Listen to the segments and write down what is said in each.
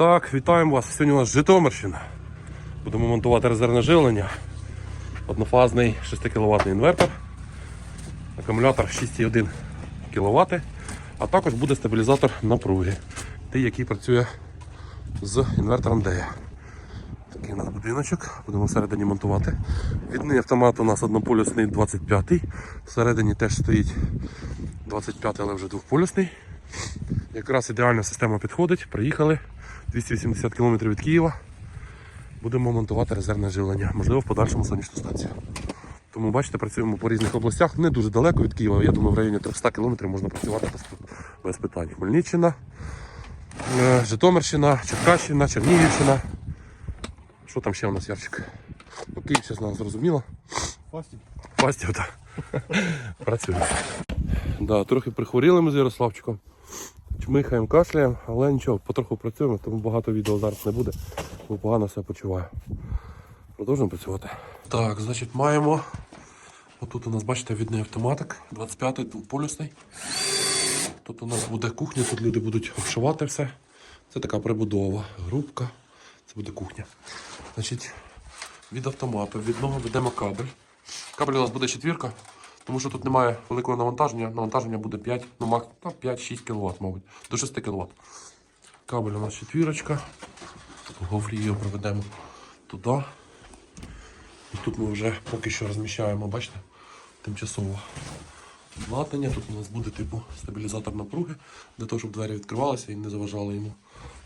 Так, вітаємо вас. Сьогодні у нас Житомирщина. Будемо монтувати резервне живлення. Однофазний 6 кВт інвертор, акумулятор 6,1 кВт, а також буде стабілізатор напруги, той, який працює з інвертором DEA. Такий у нас будиночок, будемо всередині монтувати. Відний автомат у нас однополюсний 25-й. Всередині теж стоїть 25-й, але вже двохполюсний. Якраз ідеальна система підходить. Приїхали 280 км від Києва. Будемо монтувати резервне живлення, можливо, в подальшому сонячну станцію. Тому бачите, працюємо по різних областях, не дуже далеко від Києва. Я думаю, в районі 300 км можна працювати без, питань. Хмельниччина, е, Житомирщина, Черкащина, Чернігівщина. Що там ще у нас Ярчик? Ну, Київ знав, зрозуміло. Фастів, так. Працюємо. Да, трохи прихворіли ми з Ярославчиком. Чмихаємо, кашляємо, але нічого, потроху працюємо, тому багато відео зараз не буде, бо погано себе почуваю. Продовжуємо працювати. Так, значить, маємо. Отут у нас, бачите, відний автоматик, 25-й двополюсний. Тут у нас буде кухня, тут люди будуть обшивати все. Це така прибудова, грубка. Це буде кухня. Значить, від автомату, від нього ведемо кабель. Кабель у нас буде четвірка, тому що тут немає великого навантаження. Навантаження буде 5, ну мак, ну, 5-6 кВт, мабуть, до 6 кВт. Кабель у нас четвірочка. Говрі його проведемо туди. І тут ми вже поки що розміщаємо, бачите, тимчасово обладнання. Тут у нас буде типу стабілізатор напруги, для того, щоб двері відкривалися і не заважали йому.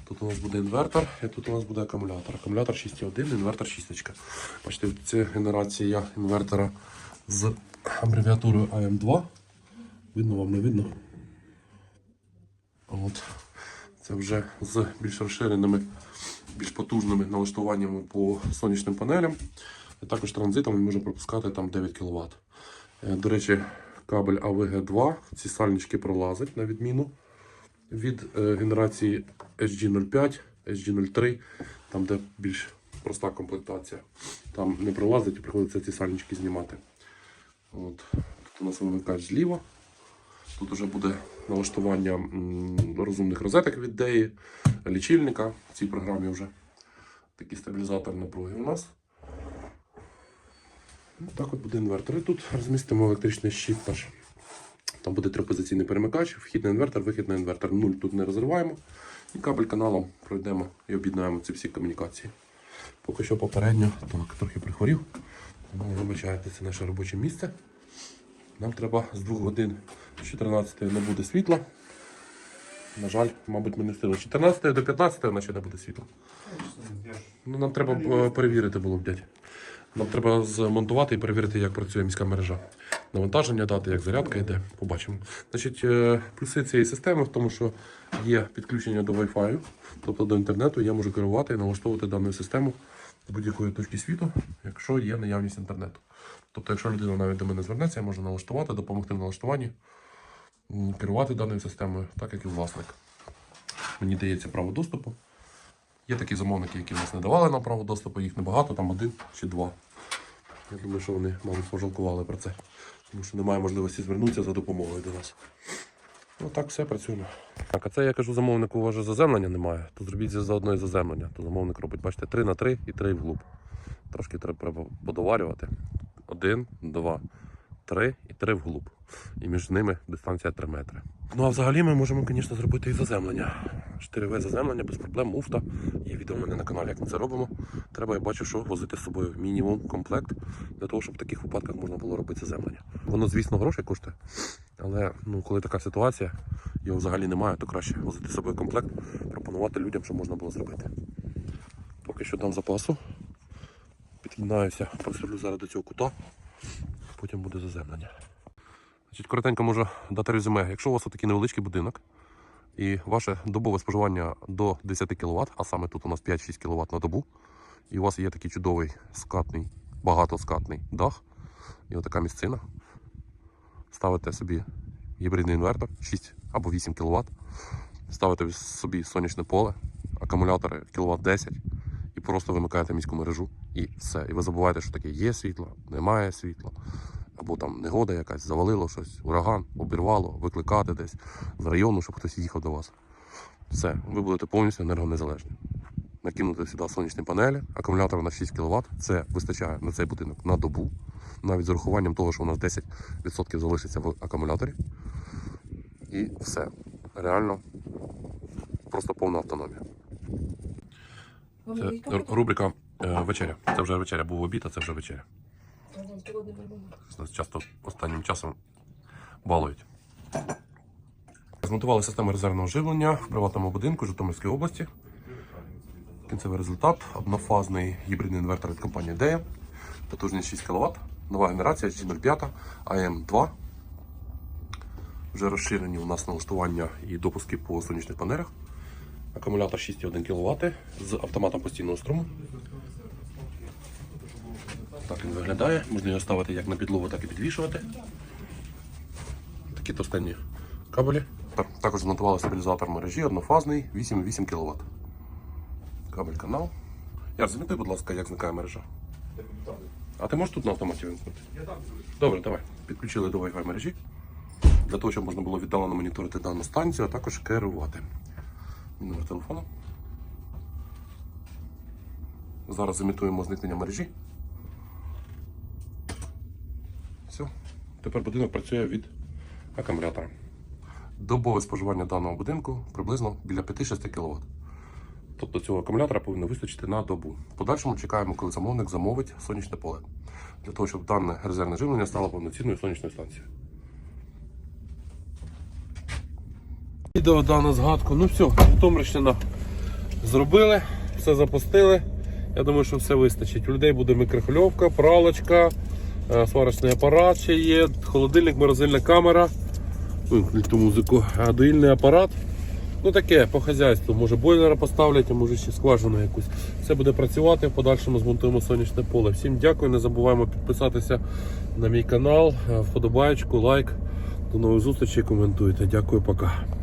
Тут у нас буде інвертор, і тут у нас буде акумулятор. Акумулятор 6,1, інвертор 6. Бачите, це генерація інвертора з абревіатурою AM2. Видно вам не видно? От. Це вже з більш розширеними, більш потужними налаштуваннями по сонячним панелям. Також транзитом він може пропускати там 9 кВт. До речі, кабель AVG2, ці сальнички пролазять на відміну від е, генерації SG05, SG03, там де більш проста комплектація. Там не пролазить і приходиться ці сальнички знімати. От. Тут у нас вимикач зліва. Тут вже буде налаштування розумних розеток від DEI, лічильника в цій програмі вже. Такий стабілізатор напруги у нас. Ну, Так от буде інвертор. І тут розмістимо електричний щит наш. Там буде трьохпозиційний перемикач, вхід на інвертор, вихід на інвертор. Нуль тут не розриваємо. І кабель каналом пройдемо і об'єднаємо ці всі комунікації. Поки що попередньо так, трохи прихворів. Вибачайте, це наше робоче місце. Нам треба з 2 годин з 14 не буде світла. На жаль, мабуть, ми не встигли. З 14 до 15 наче не буде світла. Ну, нам треба е, перевірити було б дядь. Нам треба змонтувати і перевірити, як працює міська мережа. Навантаження дати, як зарядка йде, побачимо. Значить, е, плюси цієї системи в тому, що є підключення до Wi-Fi, тобто до інтернету, я можу керувати і налаштовувати дану систему з будь-якої точки світу, якщо є наявність інтернету. Тобто, якщо людина навіть до мене звернеться, я можу налаштувати, допомогти в налаштуванні, керувати даною системою, так як і власник. Мені дається право доступу. Є такі замовники, які в нас не давали нам право доступу, їх небагато, там один чи два. Я думаю, що вони, мабуть, пожалкували про це, тому що немає можливості звернутися за допомогою до нас. Ну так, все працюємо. Так, а це я кажу замовнику, у вас же заземлення немає, то зробіть заодно і заземлення. То замовник робить, бачите, 3 на 3 і 3 вглуб. Трошки треба подоварювати. Один, два, три і три вглуб. І між ними дистанція 3 метри. Ну а взагалі ми можемо, звісно, зробити і заземлення. 4В заземлення без проблем, муфта. Є відео в мене на каналі, як ми це робимо. Треба, я бачу, що возити з собою мінімум комплект для того, щоб в таких випадках можна було робити заземлення. Воно, звісно, грошей коштує. Але ну, коли така ситуація, його взагалі немає, то краще возити з собою комплект, пропонувати людям, що можна було зробити. Поки що дам запасу. Під'єднаюся, просверлю зараз до цього кута, потім буде заземлення. Значить, коротенько можу дати резюме. Якщо у вас такий невеличкий будинок і ваше добове споживання до 10 кВт, а саме тут у нас 5-6 кВт на добу, і у вас є такий чудовий скатний, багатоскатний дах, і отака місцина, ставите собі гібридний інвертор 6 або 8 кВт, ставите собі сонячне поле, акумулятори кВт 10 і просто вимикаєте міську мережу і все. І ви забуваєте, що таке є світло, немає світла. Або там негода якась, завалило щось, ураган, обірвало, викликати десь з району, щоб хтось їхав до вас. Все, ви будете повністю енергонезалежні. Накинути сюди сонячні панелі, акумулятор на 6 кВт. Це вистачає на цей будинок на добу, навіть з урахуванням того, що у нас 10% залишиться в акумуляторі. І все. Реально просто повна автономія. Це рубрика е, вечеря. Це вже вечеря, був обід, а це вже вечеря. Часто останнім часом балують. Змонтували систему резервного живлення в приватному будинку Житомирської області. Кінцевий результат однофазний гібридний інвертор від компанії DEA. Потужність 6 кВт. Нова генерація G05 AM2. Вже розширені у нас налаштування і допуски по сонячних панелях. Акумулятор 6,1 кВт з автоматом постійного струму. Так він виглядає. Можна його ставити як на підлогу, так і підвішувати. Такі товстенні кабелі. Також змонтували стабілізатор мережі однофазний 8,8 кВт. Кабель канал. Яр, замітай, будь ласка, як зникає мережа. А ти можеш тут на автоматі вимкнути? Добре, давай. Підключили до Wi-Fi мережі. Для того, щоб можна було віддалено моніторити дану станцію, а також керувати. Мій Номер телефону. Зараз замітуємо зникнення мережі. Все. Тепер будинок працює від акумулятора. Добове споживання даного будинку приблизно біля 5-6 кВт. Тобто цього акумулятора повинно вистачити на добу. В подальшому чекаємо, коли замовник замовить сонячне поле. Для того, щоб дане резервне живлення стало повноцінною сонячною станцією. Відео дане згадку. Ну все, Житомирщина зробили, все запустили. Я думаю, що все вистачить. У людей буде мікрохвильовка, пралочка, сварочний апарат ще є, холодильник, морозильна камера. Ту музику, доїльний апарат. Ну таке по хазяйству. Може бойлера поставлять, а може ще скважину якусь. Все буде працювати, в подальшому змонтуємо сонячне поле. Всім дякую, не забуваємо підписатися на мій канал, е, вподобаєчку, лайк. До нових зустрічей, коментуйте. Дякую, пока.